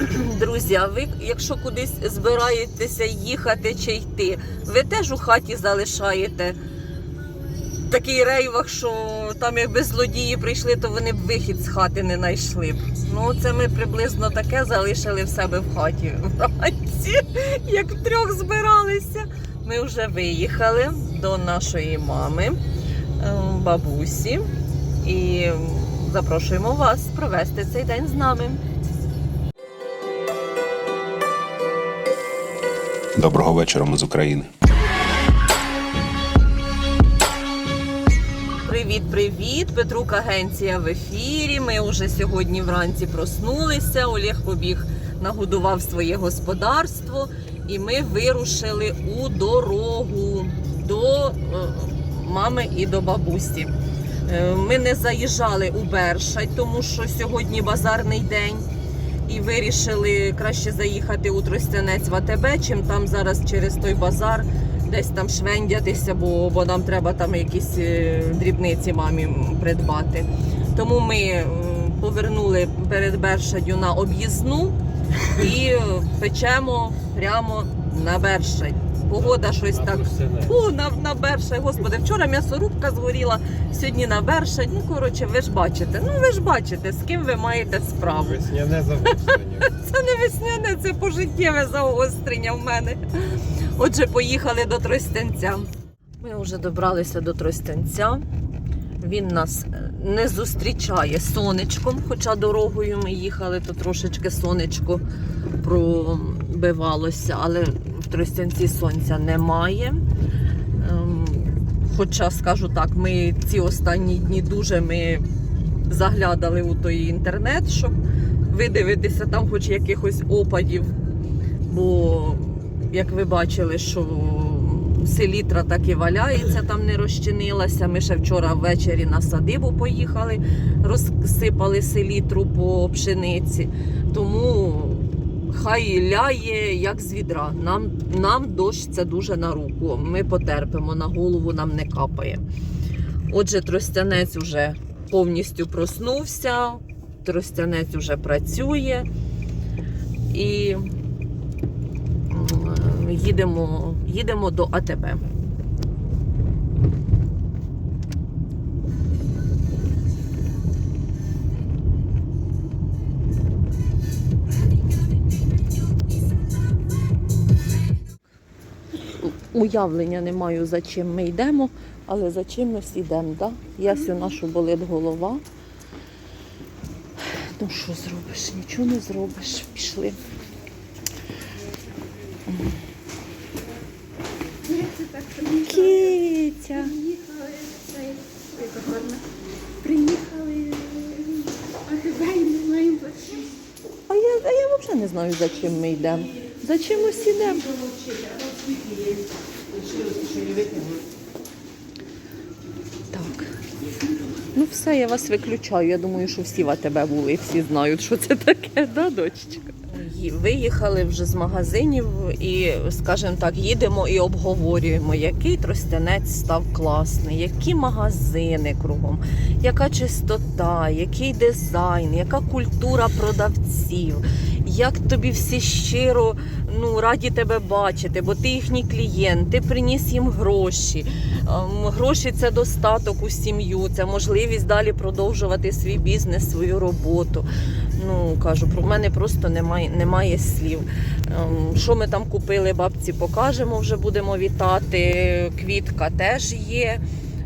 Друзі, а ви, якщо кудись збираєтеся їхати чи йти, ви теж у хаті залишаєте такий рейвах, що там якби злодії прийшли, то вони б вихід з хати не знайшли б. Ну, це ми приблизно таке залишили в себе в хаті вранці, як втрьох збиралися. Ми вже виїхали до нашої мами, е, бабусі, і запрошуємо вас провести цей день з нами. Доброго вечора, ми з України. Привіт, привіт! Петрук Агенція в ефірі. Ми вже сьогодні вранці проснулися. Олег побіг, нагодував своє господарство, і ми вирушили у дорогу до е, мами і до бабусі. Е, Ми не заїжджали у Бершадь, тому що сьогодні базарний день. І вирішили краще заїхати у Тростянець в АТБ, чим там зараз через той базар десь там швендятися, бо, бо нам треба там якісь е, дрібниці мамі придбати. Тому ми повернули перед Бершадю на об'їзну і е, печемо прямо на Бершадь. Погода щось так. Фу, на, на Бершадь, господи, вчора м'ясорубка згоріла, сьогодні на Бершадь. Ну, коротше, ви ж бачите. Ну, ви ж бачите, з ким ви маєте справу. Весняне загострення. Це не весняне, це пожиттєве заострення в мене. Отже, поїхали до Тростянця. Ми вже добралися до Тростянця. Він нас е, не зустрічає сонечком, хоча дорогою ми їхали, то трошечки сонечко пробивалося, але Тростянці сонця немає. Ем, Хоча, скажу так, ми ці останні дні дуже ми заглядали у той інтернет, щоб видивитися там хоч якихось опадів. Бо, як ви бачили, що селітра так і валяється, там не розчинилася. Ми ще вчора ввечері на садибу поїхали, розсипали селітру по пшениці. Тому хай ляє як з відра. Нам, нам дощ це дуже на руку. Ми потерпимо, на голову нам не капає. Отже, тростянець вже повністю проснувся, тростянець вже працює і їдемо, їдемо до АТБ. Уявлення не маю, за чим ми йдемо, але за чимось йдемо. Да? Ясю нашу болить голова. Ну що зробиш? Нічого не зробиш. Пішли. Кітя. Приїхали, а тебе і не. А я, а я взагалі не знаю, за чим ми йдемо. За чимось йдемо. Так. Ну все, я вас виключаю. Я думаю, що всі в АТБ були, всі знають, що це таке, да, дочечка? Виїхали вже з магазинів і, скажімо так, їдемо і обговорюємо, який тростянець став класний, які магазини кругом, яка чистота, який дизайн, яка культура продавців, як тобі всі щиро ну, раді тебе бачити, бо ти їхній клієнт, ти приніс їм гроші. Ем, Гроші це достаток у сім'ю, це можливість далі продовжувати свій бізнес, свою роботу. Ну кажу, про мене просто немає, немає слів. Ем, Що ми там купили, бабці покажемо, вже будемо вітати. Квітка теж є.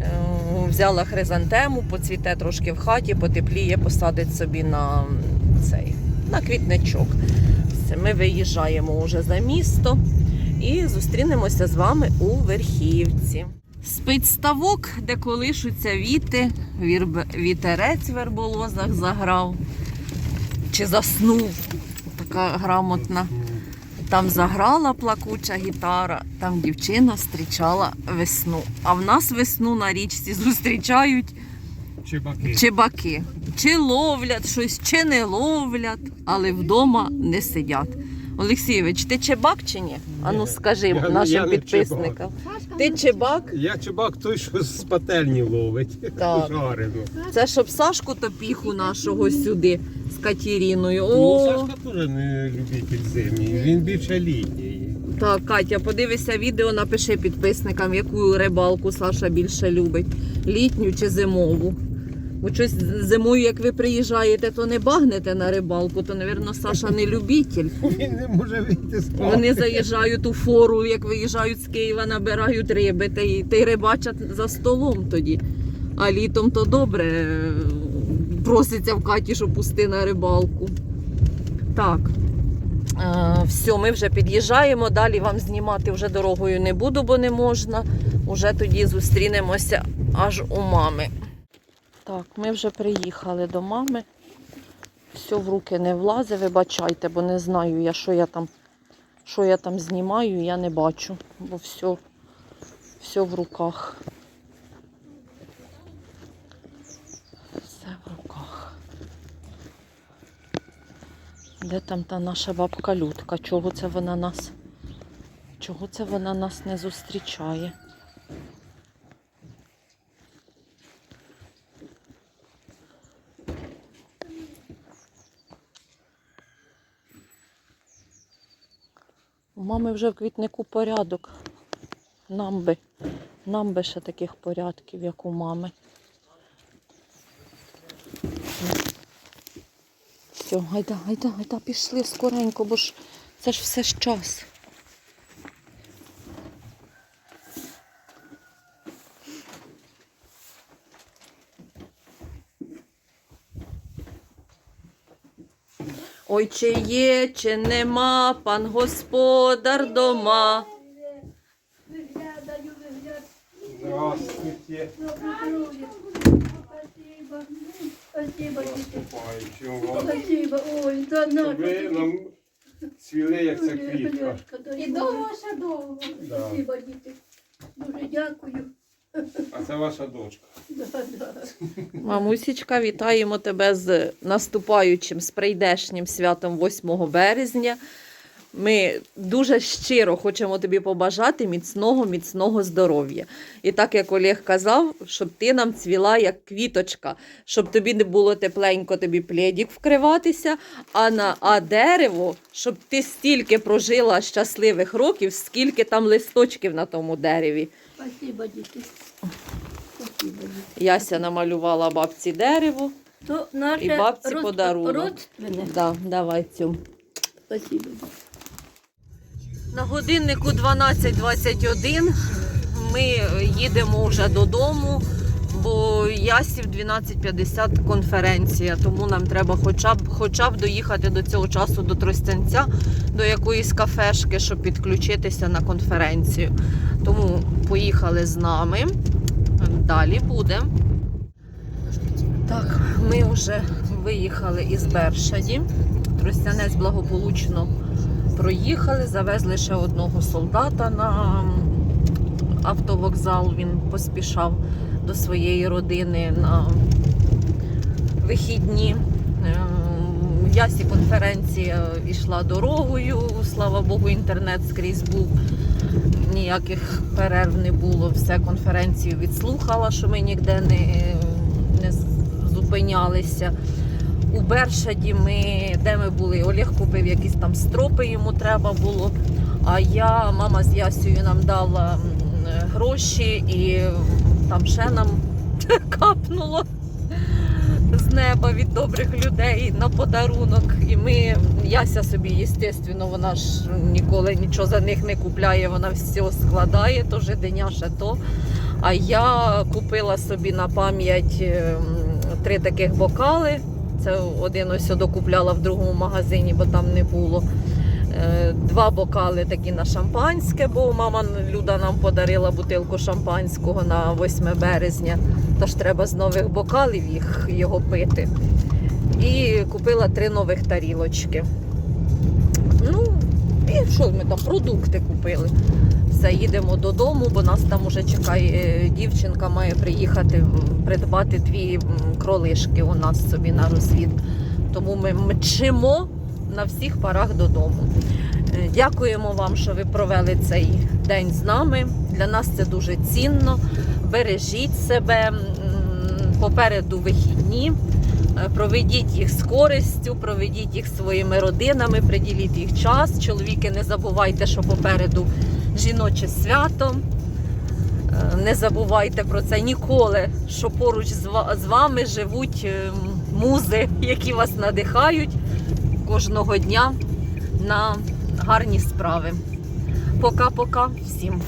Ем, Взяла хризантему, поцвіте трошки в хаті, потепліє, посадить собі на цей на квітничок. Все, Ми виїжджаємо вже за місто і зустрінемося з вами у верхівці. Спить ставок, де колишуться віти, вірб- вітерець в верболозах заграв чи заснув. Така грамотна. Там заграла плакуча гітара, там дівчина зустрічала весну. А в нас весну на річці зустрічають Чебаки. чебаки. Чи ловлять щось, чи не ловлять, але вдома не сидять. Олексійович, ти чебак чи ні? Ану скажи Я нашим я підписникам. Сашка Ти чебак? Я чебак той, що з пательні ловить. Так. Жарену. Це щоб Сашку топіху нашого сюди з Катеріною. Ну, Сашка теж не любитель зимній, він більше літній. так, Катя, подивися відео, напиши підписникам, яку рибалку Саша більше любить: літню чи зимову. Бо щось зимою, як ви приїжджаєте, то не багнете на рибалку, то, мабуть, Саша не любитель. Він не може вийти з палки. Вони заїжджають у фору, як виїжджають з Києва, набирають риби, та й, та й рибачать за столом тоді. А літом то добре е, проситься в Каті, щоб пусти на рибалку. Так. Е, все, ми вже під'їжджаємо. Далі вам знімати вже дорогою не буду, бо не можна. Уже тоді зустрінемося аж у мами. Так, ми вже приїхали до мами. Все в руки не влазить, вибачайте, бо не знаю я, що я там, що я там знімаю, я не бачу, бо все, все в руках. Все в руках. Де там та наша бабка Людка? Чого це вона нас? Чого це вона нас не зустрічає? У мами вже в квітнику порядок. Нам би, нам би ще таких порядків, як у мами. Все, гайда, гайда, гайда, пішли скоренько, бо ж це ж все ж час. Ой, чи є, чи нема, пан господар дома. Виглядаю. Здравствуйте. Спасибо. Спасибо, діти. Наступаючим Спасибо. Ой, да. Ви нам цвіли, як ця квітка. І довго ще довго. Да. Спасибо, діти. Дуже дякую. Це ваша дочка. Мамусічка, вітаємо тебе з наступаючим, з прийдешнім святом 8 березня. Ми дуже щиро хочемо тобі побажати міцного, міцного здоров'я. І так як Олег казав, щоб ти нам цвіла як квіточка, щоб тобі не було тепленько, тобі пледік вкриватися, а на а дерево, щоб ти стільки прожила щасливих років, скільки там листочків на тому дереві. Спасибо, діти. Яся намалювала бабці дерево. То наше І бабці род- подарунок. родственне. Да, давай цю. Спасибо. На годиннику 12.21 ми їдемо вже додому, бо Ясі в 12.50 конференція, тому нам треба хоча б, хоча б доїхати до цього часу до Тростянця, до якоїсь кафешки, щоб підключитися на конференцію. Тому поїхали з нами. Далі буде. Так, ми вже виїхали із Бершаді. Тростянець благополучно проїхали, завезли ще одного солдата на автовокзал. Він поспішав до своєї родини на вихідні. Ем, Ясі конференція йшла дорогою. Слава Богу, інтернет скрізь був. Ніяких перерв не було. Все конференцію відслухала, що ми ніде не, не зупинялися. У Бершаді ми, де ми були, Олег купив якісь там стропи, йому треба було. А я, мама з Ясею нам дала гроші і там ще нам капнуло з неба від добрих людей на подарунок. І ми, Яся собі, звісно, вона ж ніколи нічого за них не купляє, вона все складає, то жиденя ще то. А я купила собі на пам'ять ем, три таких бокали. Це один ось докупляла в другому магазині, бо там не було. Е, Два бокали такі на шампанське, бо мама Люда нам подарила бутилку шампанського на 8 березня. Тож треба з нових бокалів їх його пити. І купила три нових тарілочки. Ну, і що ми там, продукти купили. Все, їдемо додому, бо нас там уже чекає е, дівчинка, має приїхати придбати дві кролишки у нас собі на розвід. Тому ми мчимо на всіх парах додому. Е, Дякуємо вам, що ви провели цей день з нами. Для нас це дуже цінно. Бережіть себе. Попереду вихідні. Е, Проведіть їх з користю, проведіть їх своїми родинами, приділіть їх час. Чоловіки, не забувайте, що попереду жіноче свято. Е, Не забувайте про це ніколи, що поруч з вами живуть е, музи, які вас надихають кожного дня на гарні справи. Пока-пока всім.